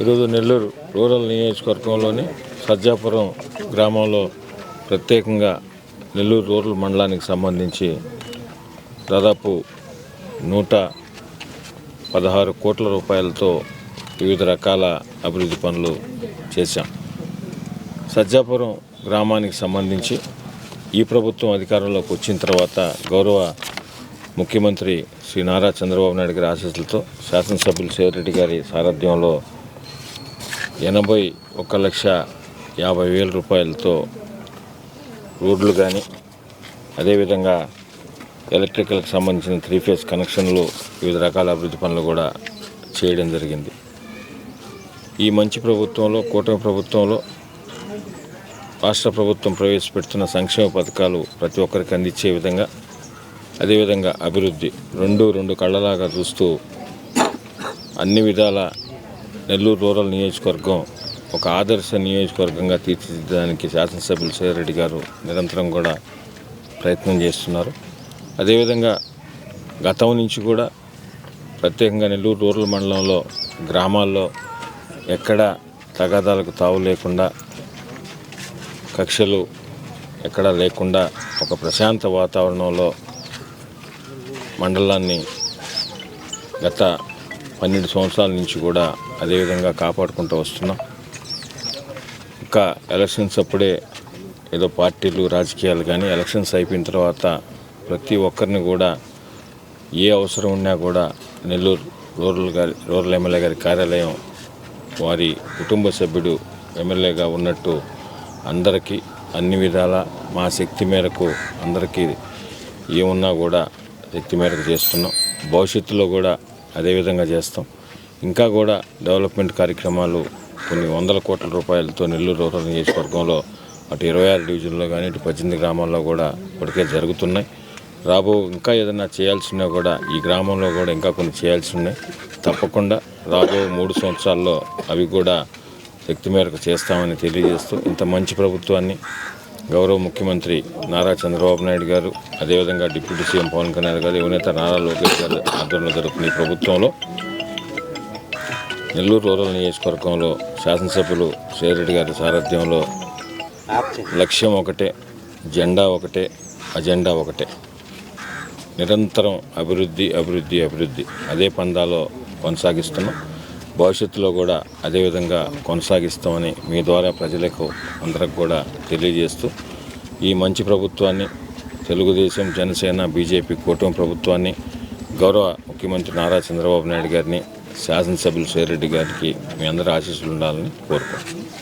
ఈరోజు నెల్లూరు రూరల్ నియోజకవర్గంలోని సజ్జాపురం గ్రామంలో ప్రత్యేకంగా నెల్లూరు రూరల్ మండలానికి సంబంధించి దాదాపు నూట పదహారు కోట్ల రూపాయలతో వివిధ రకాల అభివృద్ధి పనులు చేశాం. సజ్జాపురం గ్రామానికి సంబంధించి ఈ ప్రభుత్వం అధికారంలోకి వచ్చిన తర్వాత గౌరవ ముఖ్యమంత్రి శ్రీ నారా చంద్రబాబు నాయుడు గారి ఆశీస్సులతో శాసనసభ్యులు శివరెడ్డి గారి సారథ్యంలో ఎనభై ఒక లక్ష యాభై వేల రూపాయలతో రోడ్లు కానీ అదేవిధంగా ఎలక్ట్రికల్కి సంబంధించిన త్రీ ఫేజ్ కనెక్షన్లు వివిధ రకాల అభివృద్ధి పనులు కూడా చేయడం జరిగింది. ఈ మంచి ప్రభుత్వంలో కూటమి ప్రభుత్వంలో రాష్ట్ర ప్రభుత్వం ప్రవేశపెడుతున్న సంక్షేమ పథకాలు ప్రతి ఒక్కరికి అందించే విధంగా అదేవిధంగా అభివృద్ధి రెండు రెండు కళ్ళలాగా చూస్తూ అన్ని విధాల నెల్లూరు రూరల్ నియోజకవర్గం ఒక ఆదర్శ నియోజకవర్గంగా తీర్చిదిద్దడానికి శాసనసభ్యులు సేరెడ్డి గారు నిరంతరం కూడా ప్రయత్నం చేస్తున్నారు. అదేవిధంగా గతం నుంచి కూడా ప్రత్యేకంగా నెల్లూరు రూరల్ మండలంలో గ్రామాల్లో ఎక్కడ తగాదాలకు తావు లేకుండా కక్షలు ఎక్కడా లేకుండా ఒక ప్రశాంత వాతావరణంలో మండలాన్ని గత పన్నెండు సంవత్సరాల నుంచి కూడా అదేవిధంగా కాపాడుకుంటూ వస్తున్నాం. ఇంకా ఎలక్షన్స్ అప్పుడే ఏదో పార్టీలు రాజకీయాలు కానీ ఎలక్షన్స్ అయిపోయిన తర్వాత ప్రతి ఒక్కరిని కూడా ఏ అవసరం ఉన్నా కూడా నెల్లూరు రూరల్ గారి రూరల్ ఎమ్మెల్యే గారి కార్యాలయం వారి కుటుంబ సభ్యుడు ఎమ్మెల్యేగా ఉన్నట్టు అందరికీ అన్ని విధాల మా శక్తి మేరకు అందరికీ ఏమున్నా కూడా శక్తి మేరకు చేస్తున్నాం. భవిష్యత్తులో కూడా అదేవిధంగా చేస్తాం. ఇంకా కూడా డెవలప్మెంట్ కార్యక్రమాలు కొన్ని వందల కోట్ల రూపాయలతో నెల్లూరు రూరల్ నియోజకవర్గంలో అటు ఇరవై ఆరు డివిజన్లో కానీ ఇటు పద్దెనిమిది గ్రామాల్లో కూడా ఇప్పటికే జరుగుతున్నాయి. రాబో ఇంకా ఏదైనా చేయాల్సి ఉన్నా కూడా ఈ గ్రామంలో కూడా ఇంకా కొన్ని చేయాల్సి ఉన్నాయి. తప్పకుండా రాబో మూడు సంవత్సరాల్లో అవి కూడా శక్తి మేరకు చేస్తామని తెలియజేస్తూ ఇంత మంచి ప్రభుత్వాన్ని గౌరవ ముఖ్యమంత్రి నారా చంద్రబాబు నాయుడు గారు అదేవిధంగా డిప్యూటీ సీఎం పవన్ కళ్యాణ్ గారు యువనేత నారా లోకేష్ గారు ఆధ్వర్యంలో జరుగుతున్న ఈ ప్రభుత్వంలో నెల్లూరు రూరల్ నియోజకవర్గంలో శాసనసభ్యులు సేరెడ్డి గారి సారథ్యంలో లక్ష్యం ఒకటే జెండా ఒకటే అజెండా ఒకటే. నిరంతరం అభివృద్ధి అభివృద్ధి అభివృద్ధి. అదే పందాలో కొనసాగిస్తున్నాం. భవిష్యత్తులో కూడా అదేవిధంగా కొనసాగిస్తామని మీ ద్వారా ప్రజలకు అందరికి కూడా తెలియజేస్తూ ఈ మంచి ప్రభుత్వాన్ని తెలుగుదేశం జనసేన బీజేపీ కూటమి ప్రభుత్వాన్ని గౌరవ ముఖ్యమంత్రి నారా చంద్రబాబు నాయుడు గారిని శాసనసభ్యులు శ్రీరెడ్డి గారికి మీ అందరి ఆశీస్సులు ఉండాలని కోరుకుంటున్నాను.